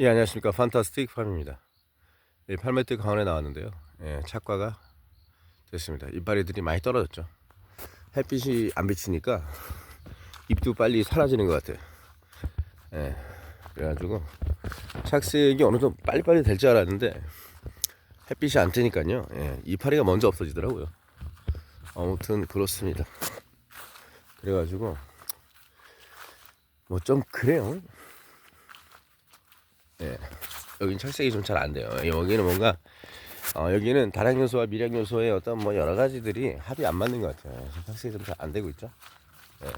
예, 안녕하십니까. 판타스틱 팜입니다. 예, 팔매트 강원에 나왔는데요. 예, 착과가 됐습니다. 이파리들이 많이 떨어졌죠. 햇빛이 안 비치니까 잎도 빨리 사라지는 것 같아요. 예, 그래가지고 착색이 어느 정도 빨리빨리 될 줄 알았는데 햇빛이 안 뜨니까요. 예, 이파리가 먼저 없어지더라고요. 아무튼 그렇습니다. 그래가지고 뭐 좀 그래요. 예. 여긴 철색이 좀 잘 안 돼요. 여기는 뭔가 어, 여기는 다량 요소와 미량 요소의 어떤 뭐 여러 가지들이 합이 안 맞는 것 같아요. 철색이 좀 잘 안 되고 있죠. 예.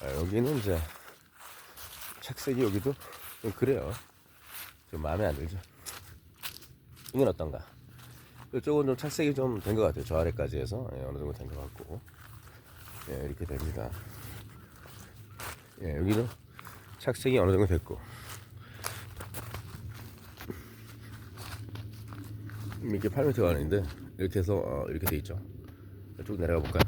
아, 여기는 이제 착색이 여기도 좀 그래요. 좀 마음에 안 들죠. 이건 어떤가? 이쪽은 좀 착색이 좀 된 것 같아요. 저 아래까지 해서 예, 어느 정도 된 것 같고 예, 이렇게 됩니다. 예, 여기도 착색이 어느 정도 됐고 이렇게 8m 가는데 이렇게 해서 어, 이렇게 돼 있죠. 쭉 내려가 볼까요?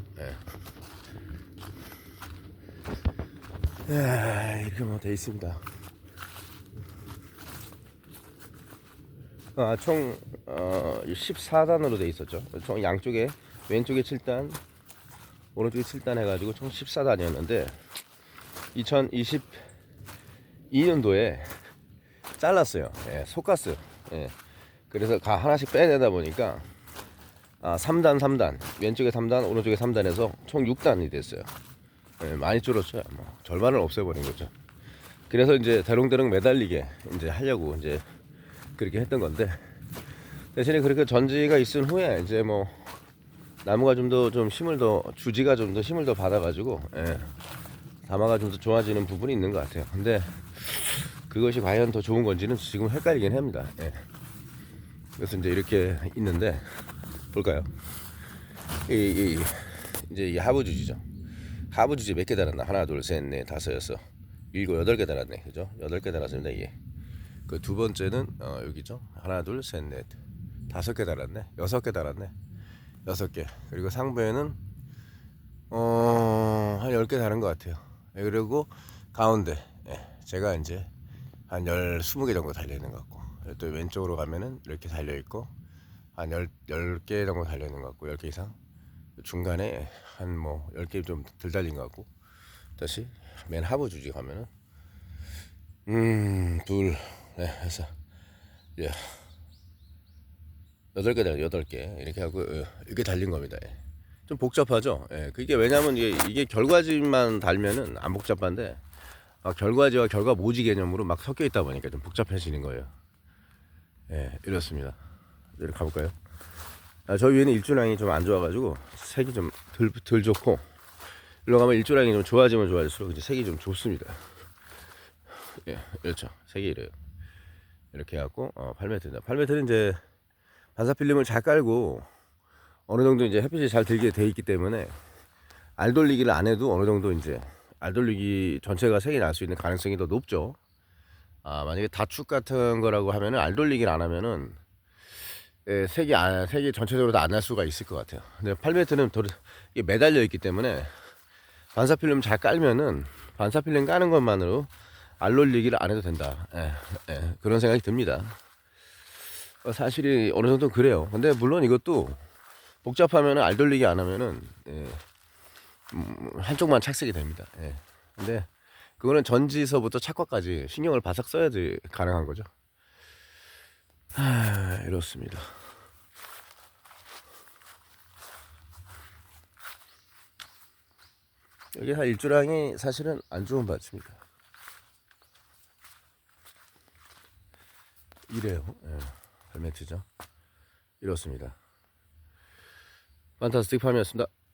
예. 야, 이렇게 뭐 돼 있습니다. 아, 총 어, 14단으로 돼 있었죠. 총 양쪽에 왼쪽에 7단, 오른쪽에 7단 해가지고 총 14단이었는데 2022년도에 잘랐어요. 예, 속가스. 예. 그래서 가 하나씩 빼내다 보니까 아, 3단 3단 왼쪽에 3단 오른쪽에 3단에서 총 6단이 됐어요. 예, 많이 줄었죠. 뭐 절반을 없애버린 거죠. 그래서 이제 대롱대롱 매달리게 이제 하려고 이제 그렇게 했던 건데 대신에 그렇게 전지가 있은 후에 이제 뭐 나무가 좀 더좀 힘을 더 주지가 좀 더 힘을 더 받아가지고 예, 담화가 좀 더 좋아지는 부분이 있는 것 같아요. 근데 그것이 과연 더 좋은 건지는 지금 헷갈리긴 합니다. 예. 그래서 이제 이렇게 있는데 볼까요? 이, 이 이제 이 하부 주지죠. 하부 주지 몇 개 달았나? 하나, 둘, 셋, 넷, 다섯, 여섯, 일곱, 여덟 개 달았네. 그죠? 여덟 개 달았습니다. 이게. 그 두 번째는 어, 여기죠. 하나, 둘, 셋, 넷, 다섯 개 달았네. 여섯 개 달았네. 여섯 개. 그리고 상부에는 어 한 열개 다른 것 같아요. 예, 그리고 가운데 예, 제가 이제 한 열, 스무 개 정도 달려 있는 것 같고 또 왼쪽으로 가면은 이렇게 달려 있고 한 열, 열개 정도 달려 있는 것 같고 열개 이상 중간에 한뭐열개좀 덜 달린 것 같고 다시 맨 하부 주지 가면은 음둘 네, 해서 예 여덟 개 달려 여덟 개 이렇게 하고 어, 이렇게 달린 겁니다. 예. 좀 복잡하죠. 예, 그게 왜냐면 이게, 이게 결과지만 달면은 안 복잡한데 아, 결과지와 결과 모지 개념으로 막 섞여 있다 보니까 좀 복잡해지는 거예요. 예, 이렇습니다. 이렇게 가볼까요? 아, 저 위에는 일조량이 좀 안 좋아가지고 색이 좀덜 덜 좋고 일로 가면 일조량이 좀 좋아지면 좋아질수록 이제 색이 좀 좋습니다. 예, 그렇죠. 색이 이래요. 이렇게 해갖고 어, 8m입니다. 8m는 이제 반사 필름을 잘 깔고 어느 정도 이제 햇빛이 잘 들게 돼 있기 때문에 알 돌리기를 안 해도 어느 정도 이제 알 돌리기 전체가 색이 날 수 있는 가능성이 더 높죠. 아, 만약에 다축 같은 거라고 하면은 알 돌리기를 안 하면은 예, 색이 안, 색이 전체적으로 다 안 날 수가 있을 것 같아요. 근데 8m는 더 이게 매달려 있기 때문에 반사 필름 잘 깔면은 반사 필름 까는 것만으로 알 돌리기를 안 해도 된다. 예, 예, 그런 생각이 듭니다. 어, 사실이 어느 정도 그래요. 근데 물론 이것도 복잡하면 알 돌리기 안 하면은 예, 음, 한쪽만 착색이 됩니다. 예. 근데 그거는 전지서부터 착과까지 신경을 바싹 써야지 가능한 거죠. 하, 이렇습니다. 여기 한 일주량이 사실은 안 좋은 밭입니다. 이래요. 예. 헬메트죠. 이렇습니다. 판타스틱 팜이었습니다.